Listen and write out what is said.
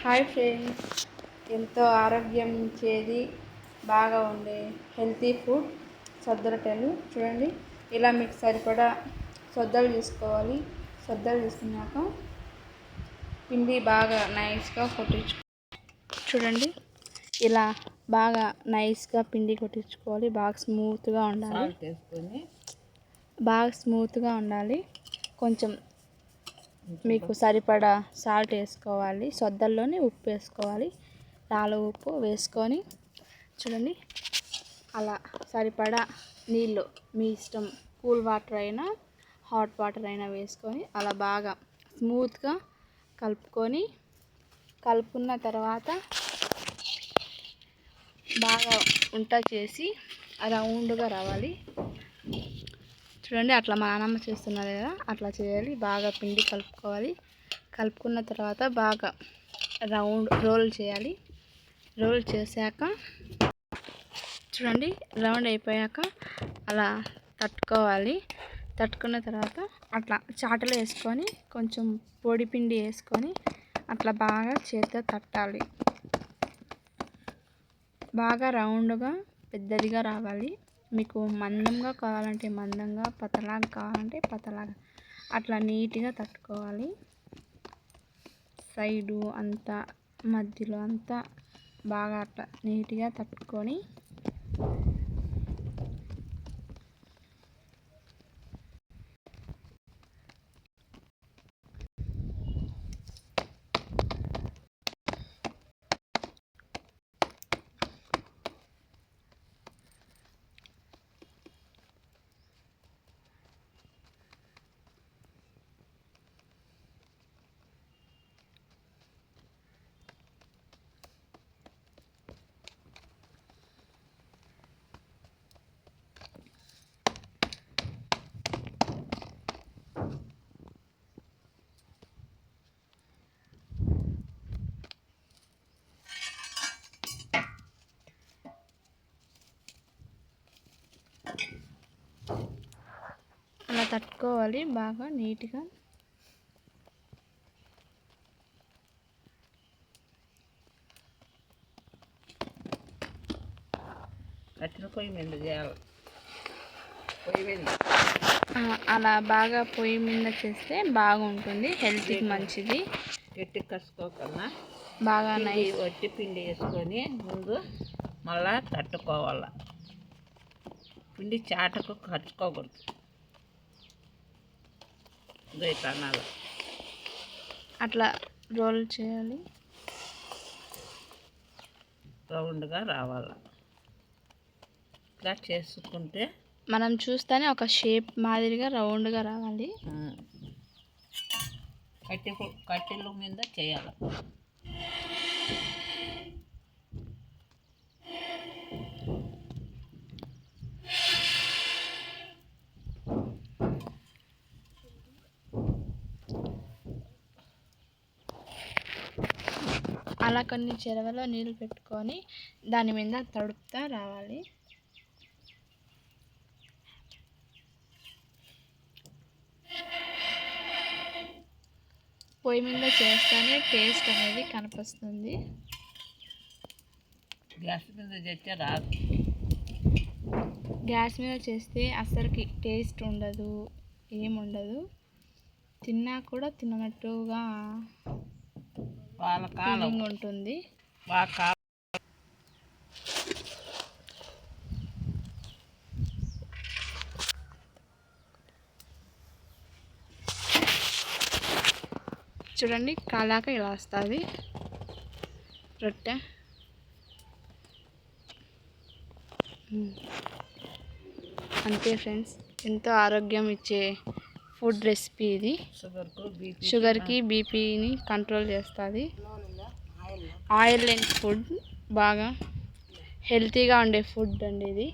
Hi friends. ఎంతో ఆరోగ్యం ఇచ్చేది బాగా ఉండే హెల్తీ ఫుడ్ సద్ద రొట్టెలు చూడండి ఇలా మీకు సరిపడా సొద్దలు తీసుకోవాలి. సొద్దలు తీసుకున్నాక పిండి బాగా నైస్గా కొట్టించు చూడండి ఇలా బాగా నైస్గా పిండి కొట్టించుకోవాలి. బాగా స్మూత్గా ఉండాలి. బాగా స్మూత్గా ఉండాలి. కొంచెం మీకు సరిపడా సాల్ట్ వేసుకోవాలి. సొద్దల్లోనే ఉప్పు వేసుకోవాలి. రాళ్ళ ఉప్పు వేసుకొని చూడండి. అలా సరిపడా నీళ్ళు మీ ఇష్టం. కూల్ వాటర్ అయినా హాట్ వాటర్ అయినా వేసుకొని అలా బాగా స్మూత్గా కలుపుకొని కలుపుకున్న తర్వాత బాగా ఉంట చేసి రౌండ్గా రావాలి. చూడండి అట్లా మా నాన్నమ్మ చేస్తున్నది కదా అట్లా చేయాలి బాగా పిండి కలుపుకోవాలి. కలుపుకున్న తర్వాత బాగా రౌండ్ రోల్ చేయాలి. రోల్ చేశాక చూడండి రౌండ్ అయిపోయాక అలా తట్టుకోవాలి. తట్టుకున్న తర్వాత అట్లా చాటలు వేసుకొని కొంచెం పొడి పిండి వేసుకొని అట్లా బాగా చేతితో తట్టాలి. బాగా రౌండ్గా పెద్దదిగా రావాలి. మీకు మందంగా కావాలంటే మందంగా పతలాగా కావాలంటే పతలాగా. అట్లా నీట్గా తట్టుకోవాలి. సైడు అంతా మధ్యలో అంతా బాగా అట్లా నీట్గా తట్టుకొని అలా తట్టుకోవాలి బాగా నీట్గా. కట్టిన పొయ్యి మీద చేయాలి. పొయ్యి మీద. అలా బాగా పొయ్యి మీద చేస్తే బాగుంటుంది హెల్త్కి మంచిది. గట్టి కసుకోకుండా బాగా నైస్. వట్టి పిండి వేసుకొని ముందు మళ్ళా తట్టుకోవాలి. పిండి చాటకు కచ్చుకోకూడదు ఇట్లా అట్లా రోల్ చేయాలి. రౌండ్గా రావాలి. ఇట్లా చేసుకుంటే మనం చూస్తేనే ఒక షేప్ మాదిరిగా రౌండ్గా రావాలి. ఉమ్, కట్టె పు- కట్టెల మీద చేయాలి. అలా కొన్ని చెరవలో నీళ్ళు పెట్టుకొని దాని మీద తడుపుతా రావాలి. పొయ్యి మీద చేస్తేనే టేస్ట్ అనేది కనిపిస్తుంది. గ్యాస్ మీద చేస్తే రాదు. గ్యాస్ మీద చేస్తే అసలుకి టేస్ట్ ఉండదు ఏముండదు. తిన్నా కూడా తిననట్టుగా వాళ్ళ కాలం ఫీలింగ్ ఉంటుంది. బాగా చూడండి కాలాక ఇలా వస్తుంది. రొట్టె. అంతే ఫ్రెండ్స్ ఎంతో ఆరోగ్యం ఇచ్చే ఫుడ్ రెసిపీ ఇది. షుగర్కు బీపీ షుగర్కి బీపీని కంట్రోల్ చేస్తుంది. ఆయిల్ లేని ఫుడ్ బాగా హెల్తీగా ఉండే ఫుడ్ అండి ఇది.